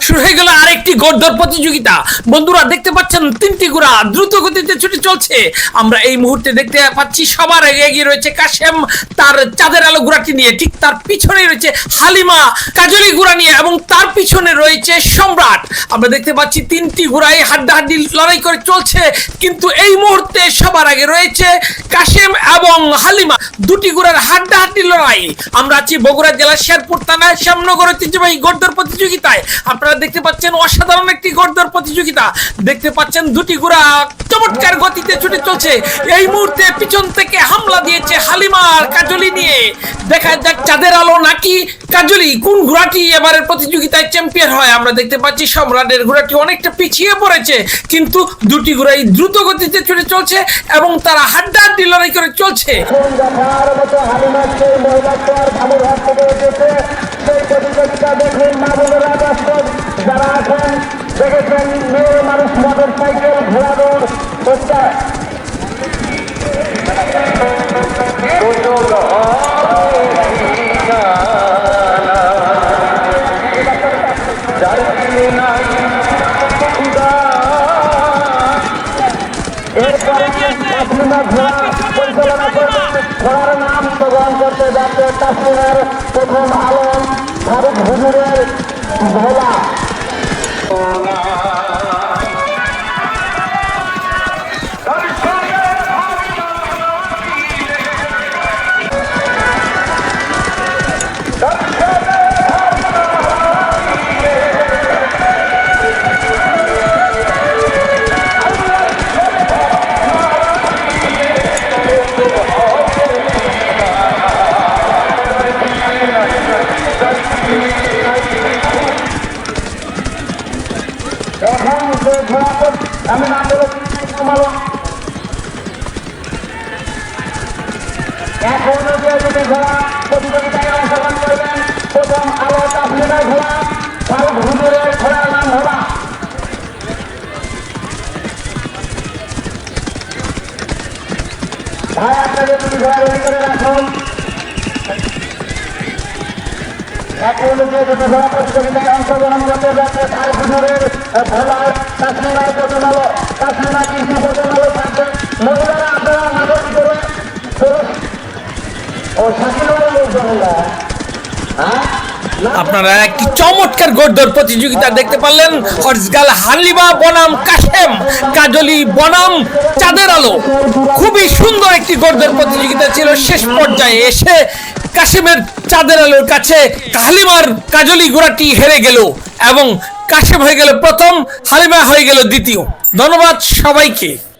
শুরু হয়ে গেল গড়দর প্রতিযোগিতা। বন্ধুরা, দেখতে পাচ্ছেন তিনটি ঘোড়া দ্রুত গতিতে ছুটে চলছে। আমরা এই মুহূর্তে দেখতে পাচ্ছি সবার আগে এগিয়ে রয়েছে কাশেম। তার চাঁদের আলো ঘোড়াটি নিয়ে, ঠিক তার পিছনে রয়েছে হালিমা কাজলি ঘোড়া নিয়ে এবং তার পিছনে রয়েছে সম্রাট। আমরা দেখতে পাচ্ছি তিনটি ঘোড়াই হাড্ডাহাড্ডি লড়াই করে চলছে, কিন্তু এই মুহূর্তে সবার আগে রয়েছে কাশেম এবং হালিমা। দুটি ঘোড়ার হাড্ডাহাড্ডি লড়াই। আমরা আছি বগুড়া জেলার শেরপুর থানায় শ্যামনগর ঐতিহ্যবাহী গড়দর প্রতিযোগিতায়। আপনারা দেখতে পাচ্ছেন অসাধারণ একটি গড়দর প্রতিযোগিতা। দেখতে পাচ্ছেন দুটি ঘোড়া চমৎকার গতিতে ছুটে চলছে। এই মুহূর্তে পিছন থেকে হামলা দিয়েছে হালিমার কাজলি নিয়ে। দেখা যাক চাঁদের আলো নাকি কাজলি, কোন ঘোড়াটি এবারের প্রতিযোগিতায় চ্যাম্পিয়ন হয়? আমরা দেখতে পাচ্ছি সম্রাটের ঘোড়াটি অনেকটা পিছিয়ে পড়েছে, কিন্তু দুটি ঘোড়াই দ্রুত গতিতে ছুটে চলছে এবং তারা হাড্ডাহাড্ডি লড়াই করে চলছে। দেখুন মা বোনেরা। যারা আছেন, দেখেছেন মেয়ে মানুষ মোটর সাইকেল দৌড় হচ্ছে এরপরে তাসলিমা ঘোড়া পরিচালনা করবেন। ঘোড়ার নাম গ্রহণ করতে প্রথম আলম ফারুক হুজুরের ভোলা আমি আলম এখন যে দুটি ঘোড়া প্রতিযোগিতায় অংশগ্রহণ করবেন প্রথম আলো তাসলিমের ঘোড়া ভাই আপনাদের দুটি ঘোড়া করে রাখুন আপনারা একটি চমৎকার গড়দর প্রতিযোগিতা দেখতে পারলেন। হরজগাল হালিমা বনাম কাশেম, কাজলি বনাম, চাঁদের আলো। খুবই সুন্দর একটি গড়দর প্রতিযোগিতা ছিল। শেষ পর্যায়ে এসে কাশেমের চাঁদের আলোর কাছে হালিমার কাজলি গোড়াটি হেরে গেল এবং কাশেম হয়ে গেল প্রথম, হালিমা হয়ে গেল দ্বিতীয়। ধন্যবাদ সবাইকে।